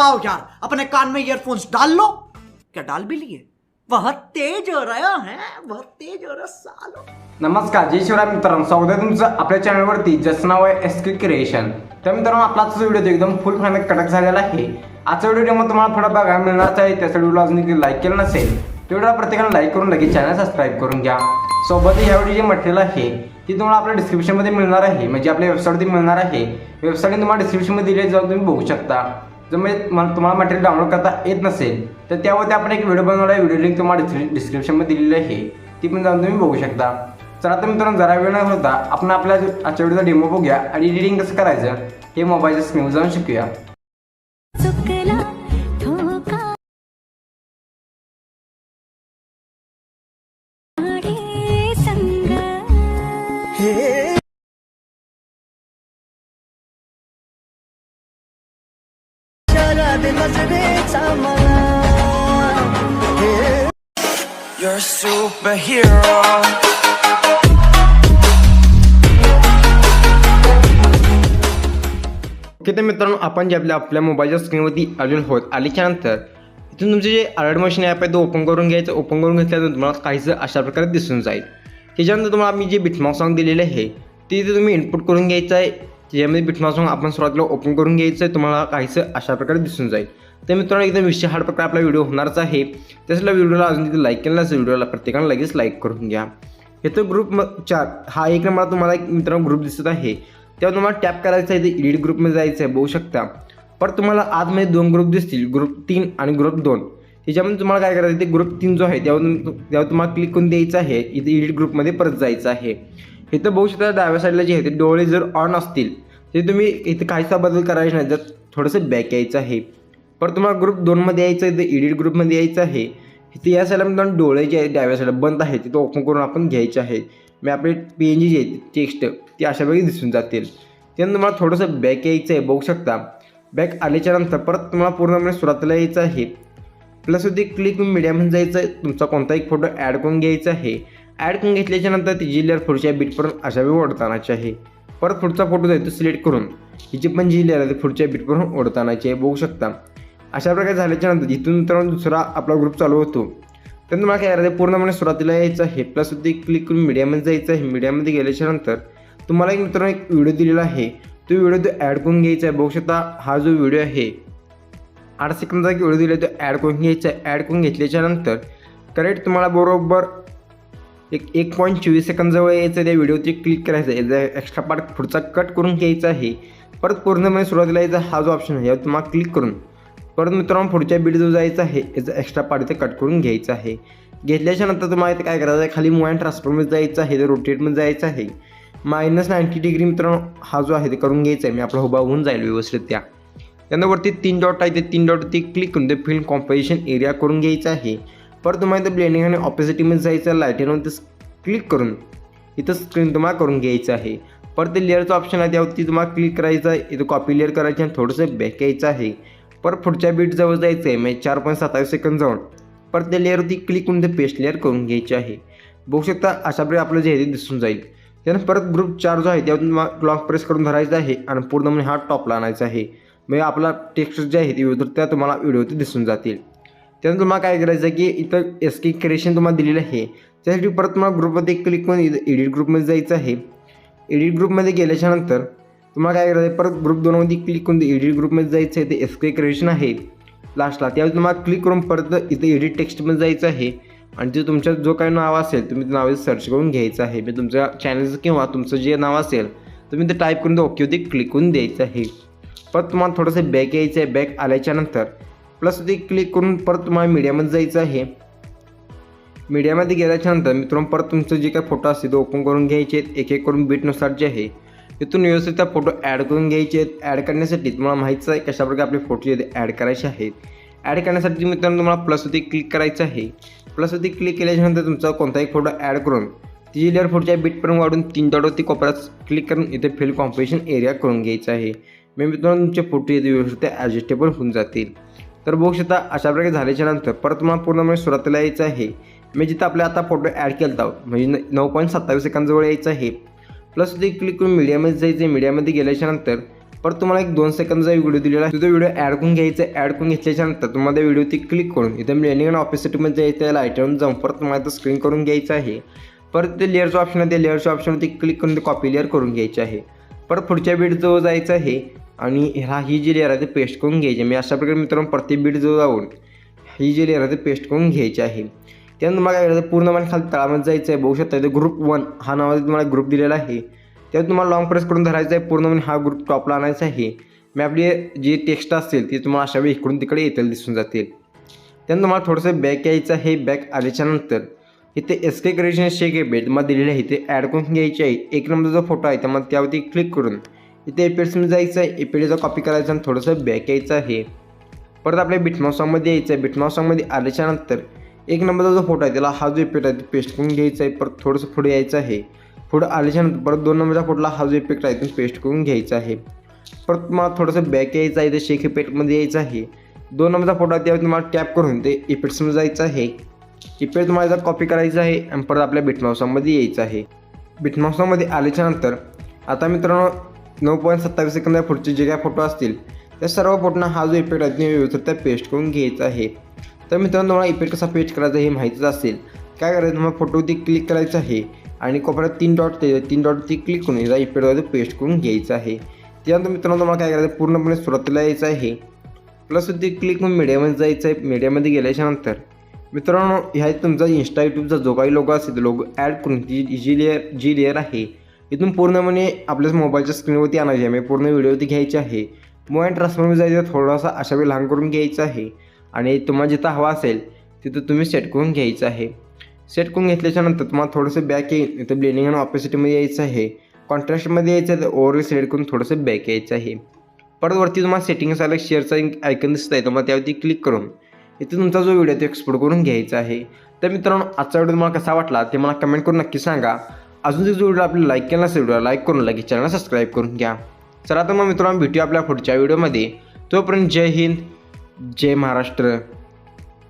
आओ यार अपने कान में ईयरफोन्स डाल लो। क्या डाल भी लिए? बहुत तेज हो रहा है बहुत तेज हो रहा सालो। नमस्कार जय शिवराय मित्रांनो स्वागत आहे तुमचं आपल्या चॅनलवरती. ज्याचं नाव आहे एस के क्रिएशन तर मित्रांनो आपला व्हिडिओ एकदम फुल फायनल कडक झालेला आहे. आजचा व्हिडिओमध्ये तुम्हाला थोडा बघायला मिळणार आहे त्याचा व्हिडिओ अजून लाईक केलं नसेल तर प्रत्येकाने लाईक करून लगेच चॅनल सबस्क्राईब करून घ्या. सोबत या व्हिडिओ जे मटेरियल आहे ती तुम्हाला आपल्या डिस्क्रिप्शनमध्ये मिळणार आहे. म्हणजे आपल्या वेबसाईटवरती मिळणार आहे. वेबसाईटने तुम्हाला डिस्क्रिप्शनमध्ये दिले जाऊन तुम्ही बघू शकता. जर म्हणजे तुम्हाला मटेरियल डाउनलोड करता येत नसेल तर त्यावरती आपण एक व्हिडिओ बनवला आहे. व्हिडिओ लिंक तुम्हाला डिस्क्रिप्शनमध्ये दिलेली आहे. ती पण जाऊन तुम्ही बघू शकता. चला तर मित्रांनो जरा वेळ न होता आपण आपल्या आजच्या व्हिडिओचा डेमो बघूया आणि एडिटिंग कसं करायचं हे मोबाईलच्या स्क्रीनवर जाऊन शिकूया. You're a superhero. तर मित्रांनो आपण जे आपल्या आपल्या मोबाईलच्या स्क्रीनवरती अजून होत आल्याच्यानंतर इथून तुमचे जे अलर्ट मशीन ॲप आहे तो ओपन करून घ्यायचं. ओपन करून घेतल्यानंतर तुम्हाला काहीसं अशा प्रकारे दिसून जाईल. त्याच्यानंतर तुम्हाला मी जे बिटमार्क सॉंग दिलेले आहे ते इथे तुम्ही इनपुट करून घ्यायचं आहे. ज्यामध्ये बिटमार्क सॉंग आपण सुरुवातीला ओपन करून घ्यायचं आहे तुम्हाला काहीसं अशा प्रकारे दिसून जाईल. तर मित्रांनो एकदम विषय हार्ड प्रकारे आपला व्हिडिओ होणारच आहे. त्यासाठी व्हिडिओला अजून तिथे लाईक केला नसेल व्हिडिओला प्रत्येकानं लगेच लाईक करून घ्या. इथं ग्रुप म चार हा एक नंबर तुम्हाला एक मित्रांनो ग्रुप दिसत आहे. तेव्हा तुम्हाला टॅप करायचं आहे ते एडिट ग्रुपमध्ये जायचं आहे बघू शकता. परत तुम्हाला आतमध्ये दोन ग्रुप दिसतील ग्रुप तीन आणि ग्रुप दोन. त्याच्यामध्ये तुम्हाला काय करायचं ते ग्रुप तीन जो आहे त्यावर त्यावर तुम्हाला क्लिक करून द्यायचं आहे. इथे एडिट ग्रुपमध्ये परत जायचं आहे. इथं बघू शकता डाव्या साईडला जे आहे ते डोळे जर ऑन असतील ते तुम्ही इथे काहीसा बदल करायचे नाही जर थोडंसं बॅक यायचं आहे. परत तुम्हाला ग्रुप दोनमध्ये यायचं आहे तर एडिट ग्रुपमध्ये यायचं आहे. इथे या साईडला मित्रांनो डोळे जे आहेत डाव्या साईडला बंद आहे तिथं ओपन करून आपण घ्यायचे आहे मी आपले पी एन जी जे आहेत टेक्स्ट ते अशा वेळी दिसून जातील. त्यानंतर तुम्हाला थोडंसं बॅक यायचं आहे बघू शकता. बॅक आल्याच्यानंतर परत तुम्हाला पूर्णपणे सुरुवातीला यायचं आहे. प्लस होती क्लिक मीडियामध्ये जायचं आहे. तुमचा कोणता एक फोटो ॲड करून घ्यायचा आहे. ॲड करून घेतल्याच्यानंतर तिची लेअर पुढच्या बीटपर्यंत अशावेळी ओढतानाची आहे. परत पुढचा फोटो जायचं सिलेक्ट करून हिची पण जी लेअर आहे ती पुढच्या बीटपर्यंत ओढतानाची आहे. बघू शकता. अशा प्रकारे झाल्याच्यानंतर इथून मित्रांनो दुसरा आपला ग्रुप चालू होतो. तर तुम्हाला काय करायचं पूर्णपणे सुरुवातीला यायचं आहे. प्लस होती क्लिक करून मीडियामध्ये जायचं आहे. मीडियामध्ये गेल्याच्यानंतर तुम्हाला एक मित्रांनो एक व्हिडिओ दिलेला आहे. तो व्हिडिओ तो ॲड करून घ्यायचा आहे. बघू शकता हा जो व्हिडिओ आहे आठ सेकंदाचा एक व्हिडिओ दिला तो ॲड करून घ्यायचा आहे. ॲड करून घेतल्याच्यानंतर करेक्ट तुम्हाला बरोबर एक एक पॉईंट चोवीस सेकंदजवळ यायचं त्या व्हिडिओवरती क्लिक करायचं आहे. याचा एक्स्ट्रा पार्ट पुढचा कट करून घ्यायचा आहे. परत पूर्णपणे सुरुवातीला यायचा हा जो ऑप्शन आहे. यावर तुम्हाला क्लिक करून परत मित्रांनो पुढच्या बीट जो जायचा आहे. याचा एक्स्ट्रा पार्ट इथे कट करून घ्यायचा आहे. घेतल्याच्या नंतर तुम्हाला इथे काय करायचं आहे? खाली मूव अँड ट्रान्सफॉर्ममध्ये जायचं आहे. रोटेटमध्ये जायचं आहे. मायनस नाईन्टी डिग्री मित्रांनो हा जो आहे ते करून घ्यायचा आहे. मी आपला उभा होऊन जाईल व्यवस्थित त्या त्यानंतरवरती तीन डॉट आहे. ते तीन डॉटवरती क्लिक करून ते फिल्म कॉम्पोजिशन एरिया करून घ्यायचा आहे. परत तुम्हाला इथं ब्लेंडिंग आणि ऑपोजिटीमध्ये जायचं आहे. लाईटीनवरती क्लिक करून इथं स्क्रीन तुम्हाला करून घ्यायचं आहे. परत ते लेअरचं ऑप्शन आहे. त्यावरती तुम्हाला क्लिक करायचं आहे. इथं कॉपी लेअर करायची आणि थोडंसं बॅक यायचं आहे. परत पुढच्या बीटजवळ जायचं आहे म्हणजे चार पॉईंट सत्तावीस सेकंद जाऊन परत त्या लेअरवरती क्लिक करून ते पेस्ट लेअर करून घ्यायचे आहे. बघू शकता अशा प्रकारे आपलं जे आहे ते दिसून जाईल. त्यानंतर परत ग्रुप चार जो आहे त्यावर क्लॉक प्रेस करून धरायचा आहे आणि पूर्णपणे म्हणजे हा टॉपला आणायचा आहे. म्हणजे आपला टेक्स्ट जे आहे ते त्या तुम्हाला व्हिडिओवरती दिसून जातील. त्यानंतर तुम्हाला काय करायचं आहे की इथं एस के क्रिएशन तुम्हाला दिलेलं आहे. त्यासाठी परत तुम्हाला ग्रुपमध्ये क्लिक करून इथं एडिट ग्रुपमध्ये जायचं आहे. एडिट ग्रुपमध्ये गेल्याच्यानंतर तुम्हाला काय करायचं आहे परत ग्रुप दोनमध्ये क्लिक करून एडिट ग्रुपमध्ये जायचं आहे ते एस क्रिएशन आहे. लास्टला त्यावेळी तुम्हाला क्लिक करून परत इथे एडिट टेक्स्टमध्ये जायचं आहे. आणि ते तुमचं जो काही नाव असेल तुम्ही ते नाव सर्च करून घ्यायचं आहे. मी तुमच्या चॅनलचं किंवा तुमचं जे नाव असेल तुम्ही ते टाईप करून ते ओकेवरती क्लिक करून द्यायचं आहे. परत तुम्हाला थोडंसं बॅक यायचं आहे बॅक आल्याच्यानंतर प्लस ते क्लिक करून परत तुम्हाला मीडियामध्ये जायचं आहे. मीडियामध्ये गेल्याच्यानंतर मित्रांनो परत तुमचं जे काही फोटो असेल ते ओपन करून घ्यायचे आहेत. एक एक करून बीटनुसार जे आहे तिथून व्यवस्थित त्या फोटो ॲड करून घ्यायचे. आहेत ॲड करण्यासाठी तुम्हाला माहितीच आहे कशाप्रकारे आपले फोटो जे ॲड करायचे आहेत. ॲड करण्यासाठी मित्रांनो तुम्हाला प्लसवरती क्लिक करायचं आहे. प्लसवरती क्लिक केल्याच्यानंतर तुमचा कोणताही फोटो ॲड करून तिची लेअर फोटोच्या बीटपर्यंत वाढून तीन डॉटवरती कोपऱ्यात क्लिक करून इथे फिल कॉम्पिटिशन एरिया करून घ्यायचा आहे. मी मित्रांनो तुमचे फोटो येते व्यवस्थित ॲडजस्टेबल होऊन जातील. तर बघू शकता अशा प्रकारे झाल्याच्यानंतर परत तुम्हाला पूर्णपणे सुरुवातीला यायचं आहे. मी जिथं आपल्या आता फोटो ॲड केला होता म्हणजे न- नऊ पॉईंट सत्तावीस सेकंदजवळ यायचं आहे. प्लस ते क्लिक करून मीडियामध्ये जायचं आहे. मीडियामध्ये गेल्याच्यानंतर परत तुम्हाला एक दोन सेकंदचा व्हिडिओ दिलेला आहे. तो व्हिडिओ ॲड करून घ्यायचा ॲड करून घेतल्याच्या नंतर तुम्हाला व्हिडिओ क्लिक करून इथं ब्लेंडिंग आणि ऑफिसिटीमध्ये जायचं आहे. लाईटवरून जाऊन परत तुम्हाला इथं स्क्रीन करून घ्यायचं आहे. परत ते लेअरचं ऑप्शन आहे. ते लेअरच्या ऑप्शनवरती क्लिक करून ते कॉपी लेअर करून घ्यायचे आहे. परत पुढच्या बीडजवळ जायचं आहे. आणि ह्या ही जी लेअर आहे ते पेस्ट करून घ्यायची मी अशा प्रकारे मित्रांनो प्रत्येक बीडजवळ जाऊन ही जी लेअर आहे ते पेस्ट करून घ्यायची आहे. त्यानंतर तुम्हाला काय करायचं? पूर्णपणे खाली तळामध्ये जायचं आहे बघू शकता इथे ग्रुप वन हा नावाचा तुम्हाला ग्रुप दिलेला आहे. त्यात तुम्हाला लॉंग प्रेस करून धरायचं आहे. पूर्णपणे म्हणजे हा ग्रुप टॉपला आणायचा आहे. मी आपली जी टेक्स्ट असतील ती तुम्हाला अशा वेळी इकडून तिकडे येतील दिसून जातील. त्यानंतर तुम्हाला थोडंसं बॅक यायचं आहे. बॅक आल्याच्यानंतर इथे एस के क्रिएशन शेक आहे बेट मला दिलेले आहे. ते ॲड करून घ्यायचे आहे. एक नंबरचा जो फोटो आहे त्यामध्ये त्यावरती क्लिक करून इथे एपेड्समध्ये जायचं आहे. एपेडचा कॉपी करायचं आणि थोडंसं बॅक यायचं आहे. परत आपल्या बिटमाउसमध्ये यायचं आहे. बिटमाउसमध्ये आल्याच्यानंतर एक नंबरचा जो फोटो आहे त्याला हा जो इफेक्ट आहे पेस्ट करून घ्यायचा आहे परत थोडंसं पुढे यायचं आहे. पुढं आल्याच्यानंतर परत दोन नंबरच्या फोटोला हा जो इफेक्ट आहे तो पेस्ट करून घ्यायचा आहे. परत मला थोडंसं बॅक यायचं आहे ते शेक इफेक्टमध्ये यायचं आहे. दोन नंबरचा फोटो आहे त्यावर तुम्हाला टॅप करून ते इफेक्ट्समध्ये जायचं आहे. इफेक्ट तुम्हाला कॉपी करायचं आहे आणि परत आपल्या बिटमाउसामध्ये यायचं आहे. बिटमाउसामध्ये आल्याच्यानंतर आता मित्रांनो नऊ पॉईंट सत्तावीस सेकंद पुढचे जे काय फोटो असतील त्या सर्व फोटोंना हा जो इफेक्ट आहे ते व्यवस्थित पेस्ट करून घ्यायचा आहे. तर मित्रांनो तुम्हाला इफेक्ट कसा पेस्ट करायचा हे माहितीच असेल. काय करायचं तुम्हाला फोटोवरती क्लिक करायचं आहे आणि कोपऱ्यात तीन डॉट ते तीन डॉटवरती क्लिक करून याचा इफेक्टवरती पेस्ट करून घ्यायचं आहे. त्यानंतर मित्रांनो तुम्हाला काय करायचं पूर्णपणे सुरुवातीला यायचं आहे. प्लस क्लिक करून मीडियामध्ये जायचं आहे. मीडियामध्ये गेल्याच्यानंतर मित्रांनो ह्या तुमचा इन्स्टा यूट्यूबचा जो काही लोगो असेल तो लोगो ॲड करून जी जी लेअर जी लेअर आहे इथून पूर्णपणे आपल्याच मोबाईलच्या स्क्रीनवरती आणायची आहे. म्हणजे पूर्ण व्हिडिओवरती घ्यायची आहे. मोबाईल ट्रान्सफॉर्मर जायचं थोडासा अशा वेळी लहान करून घ्यायचं आहे. आणि तुम्हाला जिथं हवा असेल तिथं तुम्ही सेट करून घ्यायचं आहे. सेट करून घेतल्याच्या नंतर तुम्हाला थोडंसं बॅक येईल. इथं ब्लेंडिंग आणि ऑपॉसिटीमध्ये यायचं आहे. कॉन्ट्रास्टमध्ये यायचं आहे तर ओव्हर सिलेक्ट करून थोडंसं बॅक यायचं आहे. परत वरती तुम्हाला सेटिंग्स आलं शेअरचा एक आयकन दिसत आहे तुम्हाला त्यावरती क्लिक करून. इथे तुमचा जो व्हिडिओ तो एक्सपोर्ट करून घ्यायचा आहे. तर मित्रांनो आजचा व्हिडिओ तुम्हाला कसा वाटला ते मला कमेंट करून नक्की सांगा. अजून जर जो व्हिडिओ आपल्याला लाईक केला नसेल व्हिडिओ लाईक करून लगेच चॅनल सबस्क्राईब करून घ्या. चला तर मग मित्रांनो भेटूया आपल्या पुढच्या व्हिडिओमध्ये तोपर्यंत जय हिंद. जय महाराष्ट्र.